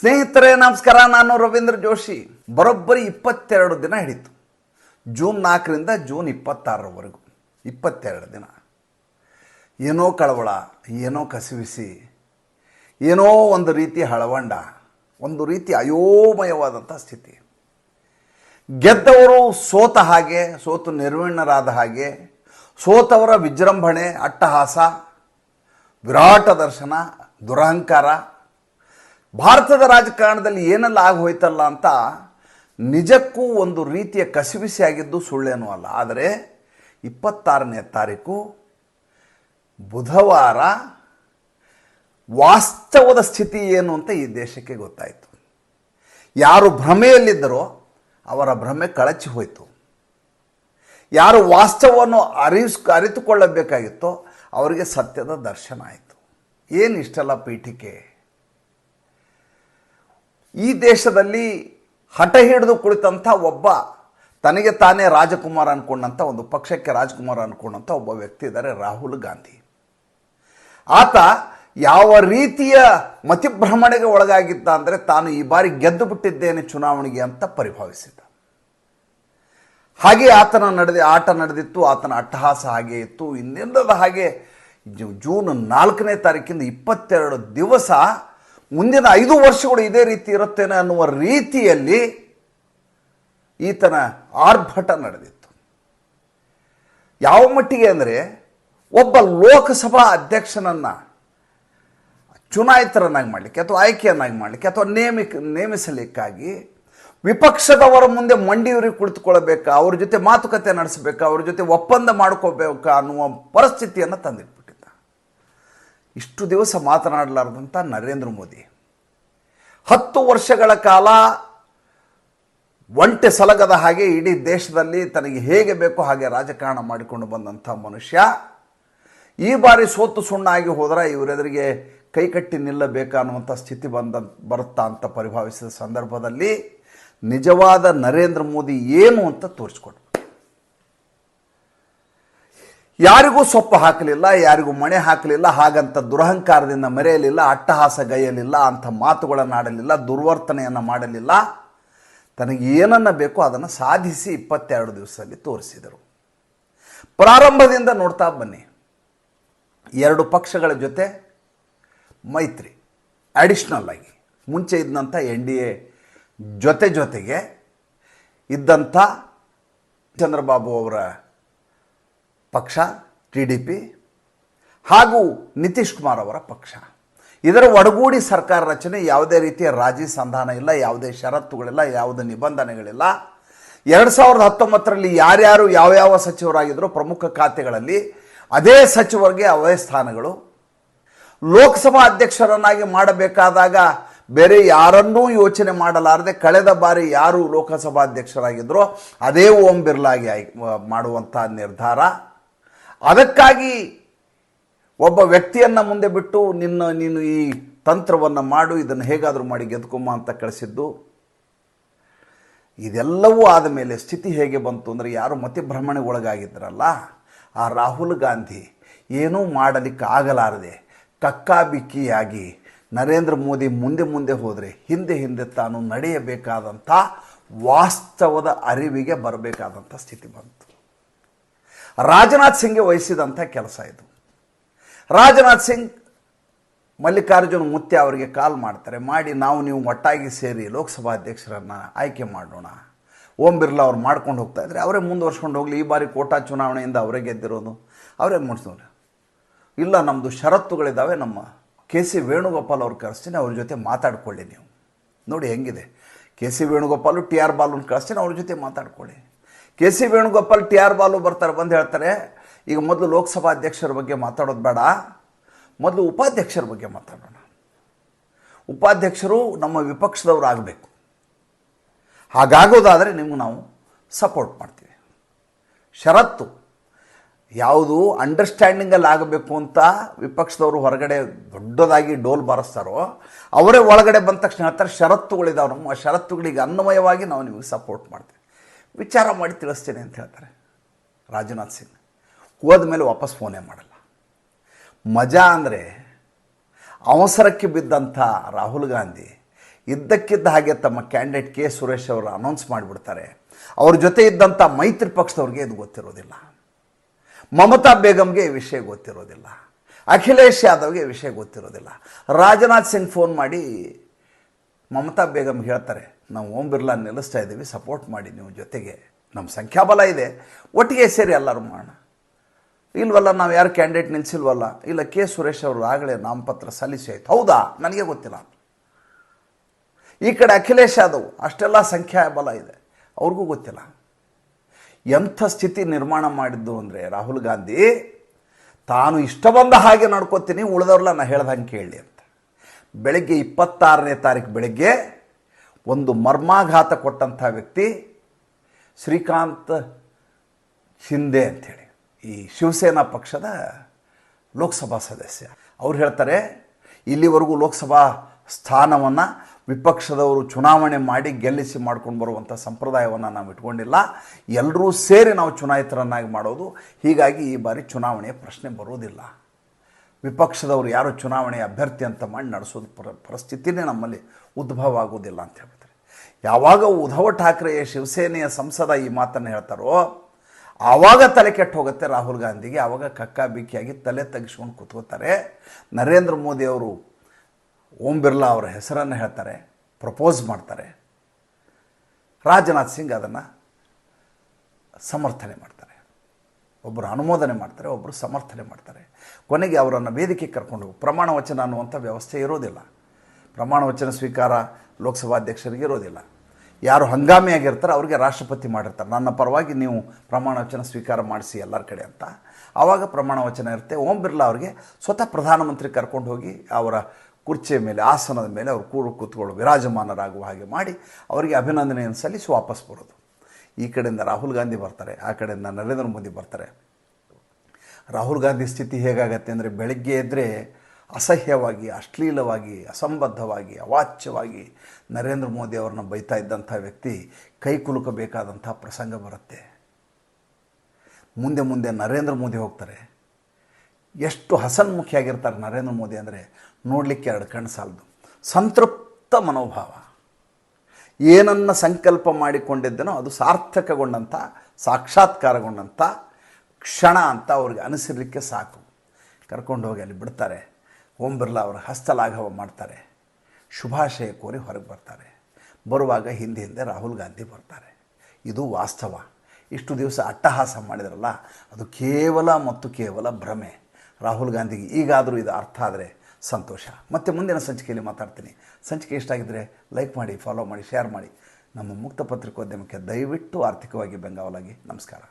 ಸ್ನೇಹಿತರೇ, ನಮಸ್ಕಾರ. ನಾನು ರವೀಂದ್ರ ಜೋಶಿ. ಬರೋಬ್ಬರಿ ಇಪ್ಪತ್ತೆರಡು ದಿನ ಹಿಡಿತು. ಜೂನ್ ನಾಲ್ಕರಿಂದ ಜೂನ್ ಇಪ್ಪತ್ತಾರರವರೆಗೂ. ಇಪ್ಪತ್ತೆರಡು ದಿನ. ಏನೋ ಕಳವಳ, ಏನೋ ಕಸಿವಿಸಿ, ಏನೋ ಒಂದು ರೀತಿ ಹಳವಂಡ, ಒಂದು ರೀತಿ ಅಯೋಮಯವಾದಂಥ ಸ್ಥಿತಿ. ಗೆದ್ದವರು ಸೋತ ಹಾಗೆ, ಸೋತು ನಿರ್ವೀಣರಾದ ಹಾಗೆ, ಸೋತವರ ವಿಜೃಂಭಣೆ, ಅಟ್ಟಹಾಸ, ವಿರಾಟ ದರ್ಶನ, ದುರಹಂಕಾರ ಭಾರತದ ರಾಜಕಾರಣದಲ್ಲಿ ಏನೆಲ್ಲ ಆಗೋಯ್ತಲ್ಲ ಅಂತ ನಿಜಕ್ಕೂ ಒಂದು ರೀತಿಯ ಕಸಿವಿಸಿ ಆಗಿದ್ದು ಸುಳ್ಳೇನೂ ಅಲ್ಲ. ಆದರೆ ಇಪ್ಪತ್ತಾರನೇ ತಾರೀಕು, ಬುಧವಾರ ವಾಸ್ತವದ ಸ್ಥಿತಿ ಏನು ಅಂತ ಈ ದೇಶಕ್ಕೆ ಗೊತ್ತಾಯಿತು. ಯಾರು ಭ್ರಮೆಯಲ್ಲಿದ್ದರೋ ಅವರ ಭ್ರಮೆ ಕಳಚಿ ಹೋಯಿತು. ಯಾರು ವಾಸ್ತವವನ್ನು ಅರಿಸ್, ಅರಿತುಕೊಳ್ಳಬೇಕಾಗಿತ್ತೋ ಅವರಿಗೆ ಸತ್ಯದ ದರ್ಶನ ಆಯಿತು. ಏನು ಇಷ್ಟಲ್ಲ ಪೀಠಿಕೆ? ಈ ದೇಶದಲ್ಲಿ ಹಠ ಹಿಡಿದು ಕುಳಿತಂಥ ಒಬ್ಬ ತನಗೆ ತಾನೇ ರಾಜಕುಮಾರ ಅನ್ಕೊಂಡಂಥ ಒಂದು ಪಕ್ಷಕ್ಕೆ ರಾಜಕುಮಾರ ಅನ್ಕೊಂಡಂಥ ಒಬ್ಬ ವ್ಯಕ್ತಿ ಇದ್ದಾರೆ, ರಾಹುಲ್ ಗಾಂಧಿ. ಆತ ಯಾವ ರೀತಿಯ ಮತಿಭ್ರಮಣೆಗೆ ಒಳಗಾಗಿದ್ದ ಅಂದರೆ ತಾನು ಈ ಬಾರಿ ಗೆದ್ದು ಬಿಟ್ಟಿದ್ದೇನೆ ಚುನಾವಣೆಗೆ ಅಂತ ಪರಿಭಾವಿಸಿದ್ದ. ಹಾಗೆ ಆತನ ನಡೆದ, ಆಟ ನಡೆದಿತ್ತು, ಆತನ ಅಟ್ಟಹಾಸ ಹಾಗೆ ಇತ್ತು. ಇನ್ನೆಲ್ಲದ ಹಾಗೆ ಜೂನ್ ನಾಲ್ಕನೇ ತಾರೀಕಿಂದ ಇಪ್ಪತ್ತೆರಡು ದಿವಸ ಮುಂದಿನ ಐದು ವರ್ಷಗಳು ಇದೇ ರೀತಿ ಇರುತ್ತೇನೆ ಅನ್ನುವ ರೀತಿಯಲ್ಲಿ ಈತನ ಆರ್ಭಟ ನಡೆದಿತ್ತು. ಯಾವ ಮಟ್ಟಿಗೆ ಅಂದರೆ ಒಬ್ಬ ಲೋಕಸಭಾ ಅಧ್ಯಕ್ಷನನ್ನು ಚುನಾಯಿತರನ್ನಾಗಿ ಮಾಡಲಿಕ್ಕೆ ಅಥವಾ ಆಯ್ಕೆಯನ್ನಾಗಿ ಮಾಡಲಿಕ್ಕೆ ಅಥವಾ ನೇಮಿಕ, ನೇಮಿಸಲಿಕ್ಕಾಗಿ ವಿಪಕ್ಷದವರ ಮುಂದೆ ಮಂಡಿಯೂರಿ ಕುಳಿತುಕೊಳ್ಳಬೇಕಾ, ಅವ್ರ ಜೊತೆ ಮಾತುಕತೆ ನಡೆಸಬೇಕಾ, ಅವ್ರ ಜೊತೆ ಒಪ್ಪಂದ ಮಾಡ್ಕೋಬೇಕಾ ಅನ್ನುವ ಪರಿಸ್ಥಿತಿಯನ್ನು ತಂದಿಟ್ಬಿಟ್ಟಿದ್ದ ಇಷ್ಟು ದಿವಸ ಮಾತನಾಡಲಾರದಂಥ ನರೇಂದ್ರ ಮೋದಿ. ಹತ್ತು ವರ್ಷಗಳ ಕಾಲ ಒಂಟೆ ಸಲಗದ ಹಾಗೆ ಇಡೀ ದೇಶದಲ್ಲಿ ತನಗೆ ಹೇಗೆ ಬೇಕೋ ಹಾಗೆ ರಾಜಕಾರಣ ಮಾಡಿಕೊಂಡು ಬಂದಂಥ ಮನುಷ್ಯ. ಈ ಬಾರಿ ಸೋತು ಸುಣ್ಣಾಗಿ ಹೋದರೆ ಇವರೆದುರಿಗೆ ಕೈಕಟ್ಟಿ ನಿಲ್ಲಬೇಕಾ ಅನ್ನುವಂಥ ಸ್ಥಿತಿ ಬಂದ, ಬರುತ್ತಾ ಅಂತ ಪರಿಭಾವಿಸಿದ ಸಂದರ್ಭದಲ್ಲಿ ನಿಜವಾದ ನರೇಂದ್ರ ಮೋದಿ ಏನು ಅಂತ ತೋರಿಸ್ಕೊಟ್ರು. ಯಾರಿಗೂ ಸೊಪ್ಪು ಹಾಕಲಿಲ್ಲ, ಯಾರಿಗೂ ಮಣೆ ಹಾಕಲಿಲ್ಲ, ಹಾಗಂತ ದುರಹಂಕಾರದಿಂದ ಮರೆಯಲಿಲ್ಲ, ಅಟ್ಟಹಾಸ ಗೈಯಲಿಲ್ಲ ಅಂಥ ಮಾತುಗಳನ್ನು ಆಡಲಿಲ್ಲ, ದುರ್ವರ್ತನೆಯನ್ನು ಮಾಡಲಿಲ್ಲ. ತನಗೆ ಏನನ್ನ ಬೇಕೋ ಅದನ್ನು ಸಾಧಿಸಿ ಇಪ್ಪತ್ತೆರಡು ದಿವಸದಲ್ಲಿ ತೋರಿಸಿದರು. ಪ್ರಾರಂಭದಿಂದ ನೋಡ್ತಾ ಬನ್ನಿ. ಎರಡು ಪಕ್ಷಗಳ ಜೊತೆ ಮೈತ್ರಿ ಅಡಿಷ್ನಲ್ ಆಗಿ. ಮುಂಚೆ ಇದ್ದಂಥ ಎನ್ ಡಿ ಎ ಜೊತೆ ಜೊತೆಗೆ ಇದ್ದಂಥ ಚಂದ್ರಬಾಬು ಅವರ ಪಕ್ಷ, ಟಿ ಡಿ ಪಿ ಹಾಗೂ ನಿತೀಶ್ ಕುಮಾರ್ ಅವರ ಪಕ್ಷ. ಇದರ ಒಡಗೂಡಿ ಸರ್ಕಾರ ರಚನೆ ಯಾವುದೇ ರೀತಿಯ ರಾಜಿ ಸಂಧಾನ ಇಲ್ಲ, ಯಾವುದೇ ಷರತ್ತುಗಳಿಲ್ಲ, ಯಾವುದೇ ನಿಬಂಧನೆಗಳಿಲ್ಲ. ಎರಡು ಸಾವಿರದ ಹತ್ತೊಂಬತ್ತರಲ್ಲಿ ಯಾರ್ಯಾರು ಯಾವ್ಯಾವ ಸಚಿವರಾಗಿದ್ದರೂ ಪ್ರಮುಖ ಖಾತೆಗಳಲ್ಲಿ ಅದೇ ಸಚಿವರಿಗೆ ಅವೇ ಸ್ಥಾನಗಳು. ಲೋಕಸಭಾ ಅಧ್ಯಕ್ಷರನ್ನಾಗಿ ಮಾಡಬೇಕಾದಾಗ ಬೇರೆ ಯಾರನ್ನೂ ಯೋಚನೆ ಮಾಡಲಾರದೆ ಕಳೆದ ಬಾರಿ ಯಾರು ಲೋಕಸಭಾ ಅಧ್ಯಕ್ಷರಾಗಿದ್ದರೋ ಅದೇ ಓಂ ಬಿರ್ಲಾಗಿ ಮಾಡುವಂಥ ನಿರ್ಧಾರ. ಅದಕ್ಕಾಗಿ ಒಬ್ಬ ವ್ಯಕ್ತಿಯನ್ನು ಮುಂದೆ ಬಿಟ್ಟು ನಿನ್ನ, ನೀನು ಈ ತಂತ್ರವನ್ನು ಮಾಡು, ಇದನ್ನು ಹೇಗಾದರೂ ಮಾಡಿ ಗೆದ್ಕೊಂಬ ಅಂತ ಕಳಿಸಿದ್ದು, ಇದೆಲ್ಲವೂ ಆದ ಮೇಲೆ ಸ್ಥಿತಿ ಹೇಗೆ ಬಂತು ಅಂದರೆ ಯಾರು ಮತಿಭ್ರಮಣೆ ಒಳಗಾಗಿದ್ರಲ್ಲ ಆ ರಾಹುಲ್ ಗಾಂಧಿ ಏನೂ ಮಾಡಲಿಕ್ಕೆ ಆಗಲಾರದೆ ಕಕ್ಕಾಬಿಕ್ಕಿಯಾಗಿ ನರೇಂದ್ರ ಮೋದಿ ಮುಂದೆ ಮುಂದೆ ಹೋದರೆ ಹಿಂದೆ ಹಿಂದೆ ತಾನು ನಡೆಯಬೇಕಾದಂಥ ವಾಸ್ತವದ ಅರಿವಿಗೆ ಬರಬೇಕಾದಂಥ ಸ್ಥಿತಿ ಬಂತು. ರಾಜನಾಥ್ ಸಿಂಗ್ಗೆ ವಹಿಸಿದಂಥ ಕೆಲಸ ಇದು. ರಾಜನಾಥ್ ಸಿಂಗ್ ಮಲ್ಲಿಕಾರ್ಜುನ್ ಮುತ್ಯ ಅವರಿಗೆ ಕಾಲ್ ಮಾಡ್ತಾರೆ, ಮಾಡಿ, ನಾವು ನೀವು ಒಟ್ಟಾಗಿ ಸೇರಿ ಲೋಕಸಭಾ ಅಧ್ಯಕ್ಷರನ್ನು ಆಯ್ಕೆ ಮಾಡೋಣ. ಓಂ ಬಿರ್ಲಾ ಅವ್ರು ಮಾಡ್ಕೊಂಡು ಹೋಗ್ತಾ ಇದ್ದಾರೆ ಅವರೇ ಮುಂದುವರ್ಸ್ಕೊಂಡು ಹೋಗಲಿ, ಈ ಬಾರಿ ಕೋಟಾ ಚುನಾವಣೆಯಿಂದ ಅವರೇ ಗೆದ್ದಿರೋದು. ಅವರೇ ಮಾಡಿಸಿದ್ರು ಇಲ್ಲ ನಮ್ಮದು ಷರತ್ತುಗಳಿದ್ದಾವೆ ನಮ್ಮ ಕೆ ಸಿ ವೇಣುಗೋಪಾಲ್ ಅವ್ರು ಕರೆಸ್ತೀನಿ, ಅವ್ರ ಜೊತೆ ಮಾತಾಡ್ಕೊಳ್ಳಿ ನೀವು. ನೋಡಿ ಹೆಂಗಿದೆ. K C Venugopal, T R ಬಾಲುನ ಕಳಿಸ್ತೀನಿ ಅವ್ರ ಜೊತೆ ಮಾತಾಡ್ಕೊಳ್ಳಿ. K C Venugopal T R Balu ಬರ್ತಾರೆ, ಬಂದು ಹೇಳ್ತಾರೆ, ಈಗ ಮೊದಲು ಲೋಕಸಭಾ ಅಧ್ಯಕ್ಷರ ಬಗ್ಗೆ ಮಾತಾಡೋದು ಬೇಡ, ಮೊದಲು ಉಪಾಧ್ಯಕ್ಷರ ಬಗ್ಗೆ ಮಾತಾಡೋಣ. ಉಪಾಧ್ಯಕ್ಷರು ನಮ್ಮ ವಿಪಕ್ಷದವರು ಆಗಬೇಕು. ಹಾಗಾಗೋದಾದರೆ ನಿಮ್ಗೆ ನಾವು ಸಪೋರ್ಟ್ ಮಾಡ್ತೀವಿ. ಷರತ್ತು, ಯಾವುದು ಅಂಡರ್ಸ್ಟ್ಯಾಂಡಿಂಗಲ್ಲಿ ಆಗಬೇಕು ಅಂತ ವಿಪಕ್ಷದವರು ಹೊರಗಡೆ ದೊಡ್ಡದಾಗಿ ಡೋಲ್ ಬಾರಿಸ್ತಾರೋ, ಅವರೇ ಒಳಗಡೆ ಬಂದ ತಕ್ಷಣ ಹೇಳ್ತಾರೆ, ಷರತ್ತುಗಳಿದಾವೆ ನಮ್ಮ ಆ ಷರತ್ತುಗಳಿಗೆ ಅನ್ವಯವಾಗಿ ನಾವು ನಿಮಗೆ ಸಪೋರ್ಟ್ ಮಾಡ್ತೀವಿ. ವಿಚಾರ ಮಾಡಿ ತಿಳಿಸ್ತೇನೆ ಅಂತ ಹೇಳ್ತಾರೆ ರಾಜನಾಥ್ ಸಿಂಗ್. ಹೋದ ಮೇಲೆ ವಾಪಸ್ ಫೋನೇ ಮಾಡಲ್ಲ. ಮಜಾ ಅಂದರೆ ಅವಸರಕ್ಕೆ ಬಿದ್ದಂಥ ರಾಹುಲ್ ಗಾಂಧಿ ಇದ್ದಕ್ಕಿದ್ದ ಹಾಗೆ ತಮ್ಮ ಕ್ಯಾಂಡಿಡೇಟ್ ಕೆ ಸುರೇಶ್ ಅವರು ಅನೌನ್ಸ್ ಮಾಡಿಬಿಡ್ತಾರೆ. ಅವ್ರ ಜೊತೆ ಇದ್ದಂಥ ಮೈತ್ರಿ ಪಕ್ಷದವ್ರಿಗೆ ಇದು ಗೊತ್ತಿರೋದಿಲ್ಲ. ಮಮತಾ ಬೇಗಂಗೆ ಈ ವಿಷಯ ಗೊತ್ತಿರೋದಿಲ್ಲ. ಅಖಿಲೇಶ್ ಯಾದವ್ಗೆ ವಿಷಯ ಗೊತ್ತಿರೋದಿಲ್ಲ. ರಾಜನಾಥ್ ಸಿಂಗ್ ಫೋನ್ ಮಾಡಿ ಮಮತಾ ಬೇಗಮ್ಗೆ ಹೇಳ್ತಾರೆ ನಾವು ಓಂ ಬಿರ್ಲಾ ನಿಲ್ಲಿಸ್ತಾ ಇದ್ದೀವಿ. ಸಪೋರ್ಟ್ ಮಾಡಿ ನೀವು ಜೊತೆಗೆ. ನಮ್ಮ ಸಂಖ್ಯಾಬಲ ಇದೆ. ಒಟ್ಟಿಗೆ ಸೇರಿ ಎಲ್ಲರೂ ಮಾಡೋಣ. ಇಲ್ವಲ್ಲ, ನಾವು ಯಾರು ಕ್ಯಾಂಡಿಡೇಟ್ ನಿಲ್ಲಿಸಿಲ್ವಲ್ಲ ಇಲ್ಲ, ಕೆ ಸುರೇಶ್ ಅವರು ಆಗಲೇ ನಾಮಪತ್ರ ಸಲ್ಲಿಸಿ ಆಯ್ತು. ಹೌದಾ? ನನಗೆ ಗೊತ್ತಿಲ್ಲ. ಈ ಕಡೆ ಅಖಿಲೇಶ್ ಯಾದವ್, ಅಷ್ಟೆಲ್ಲ ಸಂಖ್ಯಾಬಲ ಇದೆ. ಅವ್ರಿಗೂ ಗೊತ್ತಿಲ್ಲ. ಎಂಥ ಸ್ಥಿತಿ ನಿರ್ಮಾಣ ಮಾಡಿದ್ದು ಅಂದರೆ, ರಾಹುಲ್ ಗಾಂಧಿ, ತಾನು ಇಷ್ಟ ಬಂದ ಹಾಗೆ ನಡ್ಕೋತೀನಿ, ಉಳಿದವ್ರಲ್ಲ ನಾನು ಹೇಳ್ದಂಗೆ ಕೇಳಿ ಅಂತ. ಬೆಳಗ್ಗೆ ಇಪ್ಪತ್ತಾರನೇ ತಾರೀಕು ಬೆಳಗ್ಗೆ ಒಂದು ಮರ್ಮಾಘಾತ ಕೊಟ್ಟಂಥ ವ್ಯಕ್ತಿ ಶ್ರೀಕಾಂತ್ ಶಿಂದೆ ಅಂಥೇಳಿ. ಈ ಶಿವಸೇನಾ ಪಕ್ಷದ ಲೋಕಸಭಾ ಸದಸ್ಯ. ಅವ್ರು ಹೇಳ್ತಾರೆ, ಇಲ್ಲಿವರೆಗೂ ಲೋಕಸಭಾ ಸ್ಥಾನವನ್ನು ವಿಪಕ್ಷದವರು ಚುನಾವಣೆ ಮಾಡಿ ಗೆಲ್ಲಿಸಿ ಮಾಡ್ಕೊಂಡು ಬರುವಂಥ ಸಂಪ್ರದಾಯವನ್ನು ನಾವು ಇಟ್ಕೊಂಡಿಲ್ಲ. ಎಲ್ಲರೂ ಸೇರಿ ನಾವು ಚುನಾಯಿತರನ್ನಾಗಿ ಮಾಡೋದು. ಹೀಗಾಗಿ ಈ ಬಾರಿ ಚುನಾವಣೆಯ ಪ್ರಶ್ನೆ ಬರೋದಿಲ್ಲ ವಿಪಕ್ಷದವರು ಯಾರು ಚುನಾವಣೆ ಅಭ್ಯರ್ಥಿ ಅಂತ ಮಾಡಿ ನಡೆಸೋದು ಪರ, ಪರಿಸ್ಥಿತಿನೇ ನಮ್ಮಲ್ಲಿ ಉದ್ಭವ ಆಗೋದಿಲ್ಲ ಅಂತ ಹೇಳ್ತಾರೆ. ಯಾವಾಗ ಉದ್ಧವ್ ಠಾಕ್ರೆಯ ಶಿವಸೇನೆಯ ಸಂಸದ ಈ ಮಾತನ್ನು ಹೇಳ್ತಾರೋ, ಆವಾಗ ತಲೆ ಕೆಟ್ಟು ಹೋಗುತ್ತೆ ರಾಹುಲ್ ಗಾಂಧಿಗೆ, ಆವಾಗ ಕಕ್ಕಾಬಿಕ್ಕಿಯಾಗಿ ತಲೆ ತೆಗೆಸ್ಕೊಂಡು ಕೂತ್ಕೋತಾರೆ. ನರೇಂದ್ರ ಮೋದಿ ಅವರು ಓಂ ಬಿರ್ಲಾ ಅವರ ಹೆಸರನ್ನು ಹೇಳ್ತಾರೆ, ಪ್ರಪೋಸ್ ಮಾಡ್ತಾರೆ. ರಾಜನಾಥ್ ಸಿಂಗ್ ಅದನ್ನು ಸಮರ್ಥನೆ ಮಾಡ್ತಾರೆ. ಒಬ್ಬರು ಅನುಮೋದನೆ ಮಾಡ್ತಾರೆ ಒಬ್ಬರು ಸಮರ್ಥನೆ ಮಾಡ್ತಾರೆ. ಕೊನೆಗೆ ಅವರನ್ನು ವೇದಿಕೆ ಕರ್ಕೊಂಡು ಪ್ರಮಾಣ ವಚನ ಅನ್ನುವಂಥ ವ್ಯವಸ್ಥೆ ಇರೋದಿಲ್ಲ. ಪ್ರಮಾಣ ವಚನ ಸ್ವೀಕಾರ ಲೋಕಸಭಾಧ್ಯಕ್ಷರಿಗೆ ಇರೋದಿಲ್ಲ. ಯಾರು ಹಂಗಾಮಿಯಾಗಿರ್ತಾರೆ ಅವರಿಗೆ ರಾಷ್ಟ್ರಪತಿ ಮಾಡಿರ್ತಾರೆ. ನನ್ನ ಪರವಾಗಿ ನೀವು ಪ್ರಮಾಣ ವಚನ ಸ್ವೀಕಾರ ಮಾಡಿಸಿ ಎಲ್ಲರ ಕಡೆ ಅಂತ. ಆವಾಗ ಪ್ರಮಾಣ ವಚನ ಇರುತ್ತೆ. ಓಂ ಬಿರ್ಲಾ ಅವರಿಗೆ ಸ್ವತಃ ಪ್ರಧಾನಮಂತ್ರಿ ಕರ್ಕೊಂಡು ಹೋಗಿ ಅವರ ಕುರ್ಚಿಯ ಮೇಲೆ, ಆಸನದ ಮೇಲೆ ಅವರು ಕೂರು ಕೂತ್ಕೊಳ್ಳೋ ವಿರಾಜಮಾನರಾಗುವ ಹಾಗೆ ಮಾಡಿ ಅವರಿಗೆ ಅಭಿನಂದನೆಯನ್ನು ಸಲ್ಲಿಸಿ ವಾಪಸ್ ಬರೋದು. ಈ ಕಡೆಯಿಂದ ರಾಹುಲ್ ಗಾಂಧಿ ಬರ್ತಾರೆ, ಆ ಕಡೆಯಿಂದ ನರೇಂದ್ರ ಮೋದಿ ಬರ್ತಾರೆ. ರಾಹುಲ್ ಗಾಂಧಿ ಸ್ಥಿತಿ ಹೇಗಾಗತ್ತೆ ಅಂದರೆ ಬೆಳಗ್ಗೆ ಎದ್ದರೆ ಅಸಹ್ಯವಾಗಿ, ಅಶ್ಲೀಲವಾಗಿ, ಅಸಂಬದ್ಧವಾಗಿ, ಅವಾಚ್ಯವಾಗಿ ನರೇಂದ್ರ ಮೋದಿ ಅವ್ರನ್ನ ಬೈತಾ ಇದ್ದಂಥ ವ್ಯಕ್ತಿ ಕೈ ಕುಲುಕಬೇಕಾದಂಥ ಪ್ರಸಂಗ ಬರುತ್ತೆ. ಮುಂದೆ ಮುಂದೆ ನರೇಂದ್ರ ಮೋದಿ ಹೋಗ್ತಾರೆ. ಎಷ್ಟು ಹಸನ್ಮುಖಿಯಾಗಿರ್ತಾರೆ ನರೇಂದ್ರ ಮೋದಿ ಅಂದರೆ ನೋಡಲಿಕ್ಕೆ ಎರಡು ಕಣ್ಣು ಸಾಲದು. ಸಂತೃಪ್ತ ಮನೋಭಾವ. ಏನನ್ನು ಸಂಕಲ್ಪ ಮಾಡಿಕೊಂಡಿದ್ದನೋ ಅದು ಸಾರ್ಥಕಗೊಂಡಂಥ, ಸಾಕ್ಷಾತ್ಕಾರಗೊಂಡಂಥ ಕ್ಷಣ ಅಂತ ಅವ್ರಿಗೆ ಅನಿಸಿರಲಿಕ್ಕೆ ಸಾಕು. ಕರ್ಕೊಂಡು ಹೋಗಿ ಅಲ್ಲಿ ಬಿಡ್ತಾರೆ. ಓಂ ಬಿರ್ಲಾ ಅವರ ಹಸ್ತಲಾಘವ ಮಾಡ್ತಾರೆ. ಶುಭಾಶಯ ಕೋರಿ ಹೊರಗೆ ಬರ್ತಾರೆ. ಬರುವಾಗ ಹಿಂದೆ ಹಿಂದೆ ರಾಹುಲ್ ಗಾಂಧಿ ಬರ್ತಾರೆ. ಇದು ವಾಸ್ತವ. ಇಷ್ಟು ದಿವಸ ಅಟ್ಟಹಾಸ ಮಾಡಿದ್ರಲ್ಲ, ಅದು ಕೇವಲ ಮತ್ತು ಕೇವಲ ಭ್ರಮೆ. ರಾಹುಲ್ ಗಾಂಧಿಗೆ ಈಗಾದರೂ ಇದು ಅರ್ಥ ಆದರೆ ಸಂತೋಷ. ಮತ್ತೆ ಮುಂದಿನ ಸಂಚಿಕೆಯಲ್ಲಿ ಮಾತಾಡ್ತೀನಿ. ಸಂಚಿಕೆ ಇಷ್ಟ ಆಗಿದ್ದರೆ ಲೈಕ್ ಮಾಡಿ ಫಾಲೋ ಮಾಡಿ ಶೇರ್ ಮಾಡಿ. ನಮ್ಮ ಮುಕ್ತ ಪತ್ರಿಕೋದ್ಯಮಕ್ಕೆ ದಯವಿಟ್ಟು ಆರ್ಥಿಕವಾಗಿ ಬೆಂಗಾವಲಾಗಿ. ನಮಸ್ಕಾರ.